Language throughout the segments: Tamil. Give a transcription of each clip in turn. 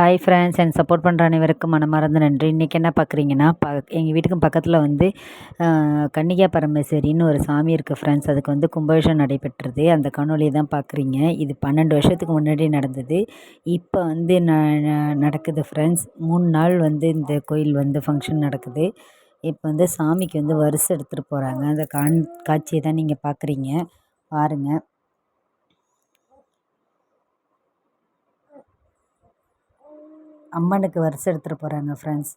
ஹாய் ஃப்ரெண்ட்ஸ் எனக்கு சப்போர்ட் பண்ணுற அனைவருக்கும் மனமார்ந்த நன்றி. இன்றைக்கி என்ன பார்க்குறீங்கன்னா ப எங்கள் வீட்டுக்கும் பக்கத்தில் வந்து கன்னிகா பரமேஸ்வரின்னு ஒரு சாமி இருக்குது ஃப்ரெண்ட்ஸ் அதுக்கு வந்து கும்பாபிஷேகம் நடைபெற்றது. அந்த காணொலியை தான் பார்க்குறீங்க. இது பன்னெண்டு வருஷத்துக்கு முன்னாடி நடந்தது. இப்போ வந்து ந நடக்குது ஃப்ரெண்ட்ஸ் மூணு நாள் வந்து இந்த கோயில் வந்து ஃபங்க்ஷன் நடக்குது. இப்போ வந்து சாமிக்கு வந்து வருஷம் எடுத்துகிட்டு போகிறாங்க அந்த காண் காட்சியை தான் நீங்கள் பார்க்குறீங்க. பாருங்கள் அம்மனுக்கு வரிசை எடுத்துகிட்டு போகிறாங்க ஃப்ரெண்ட்ஸ்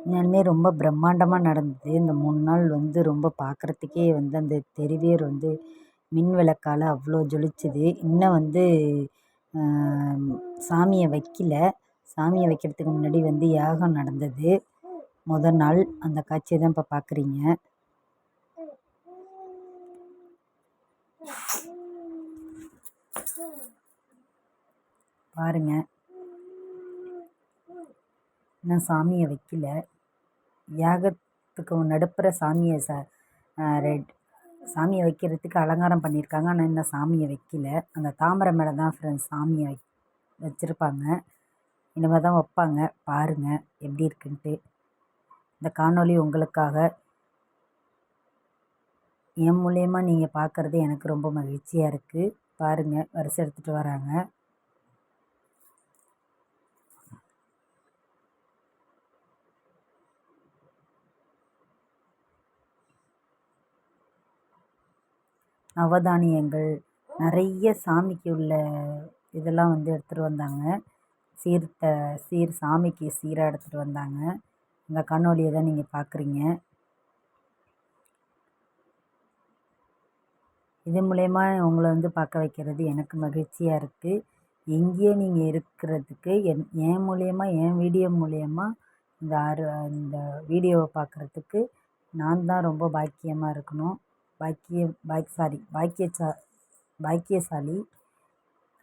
உண்மையாலுமே ரொம்ப பிரம்மாண்டமாக நடந்தது. இந்த மூணு நாள் வந்து ரொம்ப பார்க்குறதுக்கே வந்து அந்த தெருவேர் வந்து மின் விளக்கால் அவ்வளோ ஜொலிச்சுது. இன்னும் வந்து சாமியை வைக்கல. சாமியை வைக்கிறதுக்கு முன்னாடி வந்து யாகம் நடந்தது. முதல் நாள் அந்த காட்சியை தான் இப்போ பார்க்குறீங்க பாருங்கள் இன்னும் சாமியை வைக்கல. யாகத்துக்கு நடுப்புற சாமியை ச ரெட் சாமியை வைக்கிறதுக்கு அலங்காரம் பண்ணியிருக்காங்க. ஆனால் இன்னும் சாமியை வைக்கல. அந்த தாமரை மேலே தான் ஃப்ரெண்ட்ஸ் சாமியை வை வச்சுருப்பாங்க. இனிமேல் தான் வைப்பாங்க. பாருங்கள் எப்படி இருக்குன்ட்டு. இந்த காணொளி உங்களுக்காக. என் மூலயமா நீங்கள் பார்க்குறது எனக்கு ரொம்ப மகிழ்ச்சியாக இருக்குது பாருங்கள் வரிசை எடுத்துகிட்டு வராங்க. நவதானியங்கள் நிறைய சாமிக்கு உள்ள இதெல்லாம் வந்து எடுத்துகிட்டு வந்தாங்க. சீர்த்த சீர் சாமிக்கு சீராக எடுத்துகிட்டு வந்தாங்க. இந்த காணொலியை தான் நீங்கள் பார்க்குறீங்க இது மூலயமா உங்களை வந்து பார்க்க வைக்கிறது எனக்கு மகிழ்ச்சியாக இருக்குது எங்கேயே நீங்கள் இருக்கிறதுக்கு என் என் மூலயமா என் வீடியோ மூலயமா இந்த ஆறு இந்த வீடியோவை பார்க்குறதுக்கு நான் தான் ரொம்ப பாக்கியமாக இருக்கணும். பாக்கியம் பாக் சாரி பாக்கியசா பாக்கியசாலி.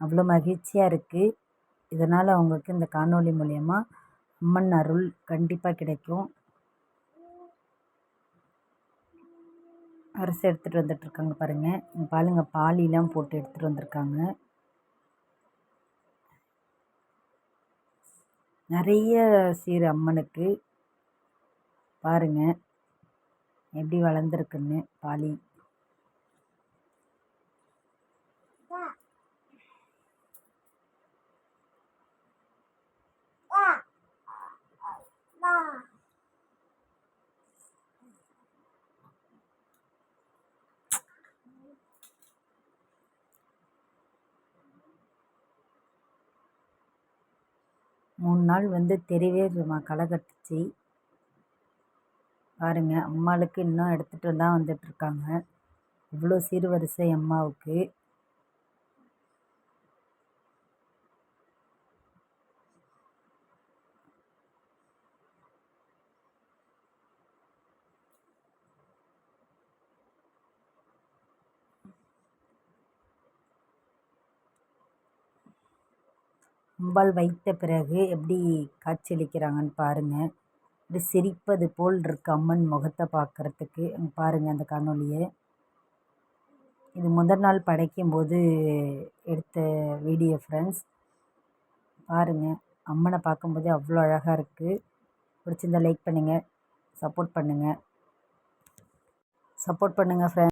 அவ்வளோ மகிழ்ச்சியாக இருக்குது இதனால் அவங்களுக்கு இந்த காணொளி மூலயமா அம்மன் அருள் கண்டிப்பாக கிடைக்கும். அரிசி எடுத்துகிட்டு வந்துட்டுருக்காங்க பாருங்கள் பாருங்கள் பாலிலாம் போட்டு எடுத்துகிட்டு வந்திருக்காங்க. நிறைய சீர் அம்மனுக்கு. பாருங்கள் எப்படி வளர்ந்துருக்குன்னு பாலி. மூணு நாள் வந்து தெருவே களை கட்டுச்சு. பாருங்கள் அம்மாளுக்கு இன்னும் எடுத்துகிட்டு தான் வந்துட்டுருக்காங்க. இவ்வளோ சீர்வரிசை அம்மாவுக்கு. அம்பாள் வைத்த பிறகு எப்படி காட்சியளிக்கிறாங்கன்னு பாருங்கள் இப்படி சிரிப்பது போல் இருக்கு அம்மன் முகத்தை பார்க்குறதுக்கு. பாருங்கள் அந்த காணொலியை இது முதல் நாள் படைக்கும்போது எடுத்த வீடியோ ஃப்ரெண்ட்ஸ் பாருங்கள் அம்மனை பார்க்கும்போதே அவ்வளோ அழகாக இருக்குது பிடிச்சிருந்தா லைக் பண்ணுங்கள் சப்போர்ட் பண்ணுங்கள் சப்போர்ட் பண்ணுங்கள் ஃப்ரெண்ட்ஸ்